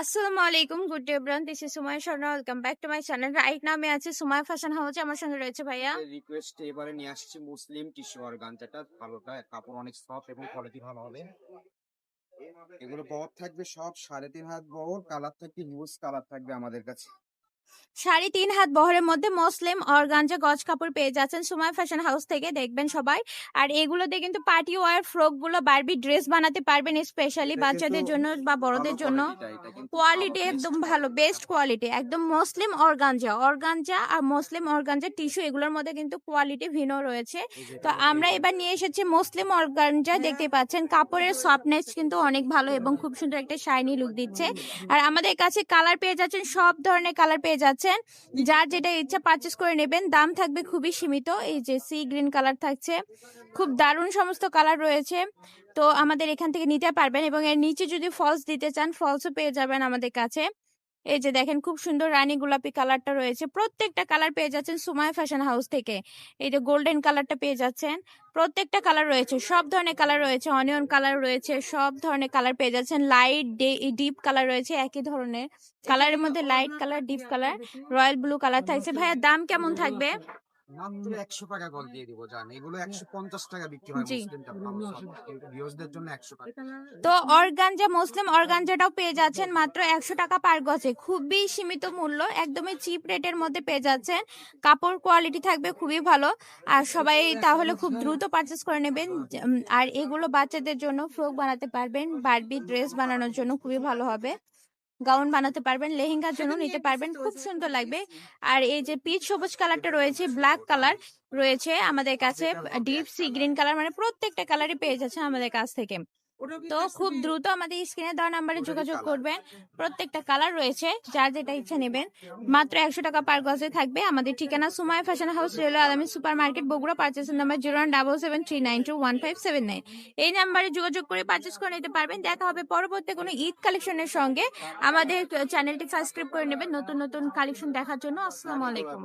আসসালামু আলাইকুম, good day bran this is Sumai Sharma. Welcome back to my channel. Right নামে আছে সুমাই ফ্যাশন হাউস আমার সঙ্গে রয়েছে ভাইয়া। রিকোয়েস্ট এবারে নিয়ে আসছি মুসলিম টিস্যু অর্গানজাটা ভালোটা, কাপড় অনেক সফট এবং কোয়ালিটি ভালো হবে। এগুলো বহর থাকবে সব সাড়ে তিন হাত বহর কালার থাকবে হিউজ কালার থাকবে আমাদের কাছে। সাড়ে তিন হাত বহরের মধ্যে মুসলিম অর্গানজা গজ কাপড় পেয়ে যাচ্ছেন সুমাইয়া ফ্যাশন হাউস থেকে দেখবেন সবাই। আর এগুলোতে কিন্তু পার্টি ওয়ার ফ্রকগুলো বারবি ড্রেস বানাতে পারবেন স্পেশালি বাচ্চাদের জন্য বা বড়দের জন্য। কোয়ালিটি একদম ভালো বেস্ট কোয়ালিটি একদম মুসলিম অর্গানজা অর্গানজা আর মুসলিম অর্গানজা টিস্যু এগুলোর মধ্যে কিন্তু কোয়ালিটি ভিন্ন রয়েছে। তো আমরা এবার নিয়ে এসেছি মুসলিম অর্গানজা দেখতে পাচ্ছেন কাপড়ের সফটনেস কিন্তু অনেক ভালো এবং খুব সুন্দর একটা শাইনি লুক দিচ্ছে। আর আমাদের কাছে কালার পেয়ে যাচ্ছেন সব ধরনের কালার পেয়ে যাচ্ছেন। যার যেটা ইচ্ছা পারচেস করে নেবেন, দাম থাকবে খুবই সীমিত। এই যে সি গ্রিন কালার থাকছে, খুব দারুণ সমস্ত কালার রয়েছে। তো আমাদের এখান থেকে নিতে পারবেন এবং এর নিচে যদি ফলস দিতে চান ফলসও পেয়ে যাবেন আমাদের কাছে। এই যে দেখেন খুব সুন্দর রানী গোলাপি কালারটা রয়েছে। প্রত্যেকটা কালার পেয়ে যাচ্ছেন সুমায় ফ্যাশন হাউস থেকে। এই যে গোল্ডেন কালারটা পেয়ে যাচ্ছেন। প্রত্যেকটা কালার রয়েছে সব ধরনের কালার রয়েছে অনিয়ন কালার রয়েছে সব ধরনের কালার পেয়ে যাচ্ছেন। লাইট ডিপ কালার রয়েছে একই ধরনের। কালারের মধ্যে light colour deep colour royal blue colour থাকছে। ভাইয়া দাম কেমন থাকবে? মাত্র একশো টাকা করে দিয়ে দিব জান। এগুলো একশো পঞ্চাশ টাকা বিক্রি হয় জি। ভিউজদের জন্য একশো টাকা। তো অর্গানজা মুসলিম অর্গানজাটাও পেয়ে যাচ্ছেন মাত্র একশো টাকা পার গজে। খুবই সীমিত মূল্য একদমই চিপ রেটের মধ্যে পেয়ে যাচ্ছেন। কাপড় কোয়ালিটি থাকবে খুবই ভালো। আর সবাই তাহলে খুব দ্রুত পারচেস করে নেবেন। উম, আর এগুলো বাচ্চাদের জন্য ফ্রক বানাতে পারবেন। বারবি ড্রেস বানানোর জন্য খুবই ভালো হবে। গাউন বানাতে পারবেন লেহেঙ্গার জন্য নিতে পারবেন খুব সুন্দর লাগবে। আর এই যে পিচ সবুজ কালারটা রয়েছে ব্ল্যাক কালার রয়েছে আমাদের কাছে ডিপ সি গ্রিন কালার মানে প্রত্যেকটা কালারই পেয়ে যাচ্ছে আমাদের কাছ থেকে। তো খুব দ্রুত আমাদের স্ক্রিনে দেওয়া নাম্বারে যোগাযোগ করবেন। প্রত্যেকটা কালার রয়েছে যার যেটা ইচ্ছা নেবেন। মাত্র একশো টাকা পার গজে থাকবে। আমাদের ঠিকানা সুমায় ফ্যাশন হাউস রেলওয়ে আলামী super market Bogura পার্চেসের number zero one double seven three nine two one five seven nine এই নাম্বারে যোগাযোগ করে পার্চেস করে নিতে পারবেন। দেখা হবে পরবর্তী কোনো ঈদ কালেকশনের সঙ্গে। আমাদের চ্যানেলটি সাবস্ক্রাইব করে নেবেন। নতুন নতুন কালেকশন দেখার জন্য। আসসালামু আলাইকুম।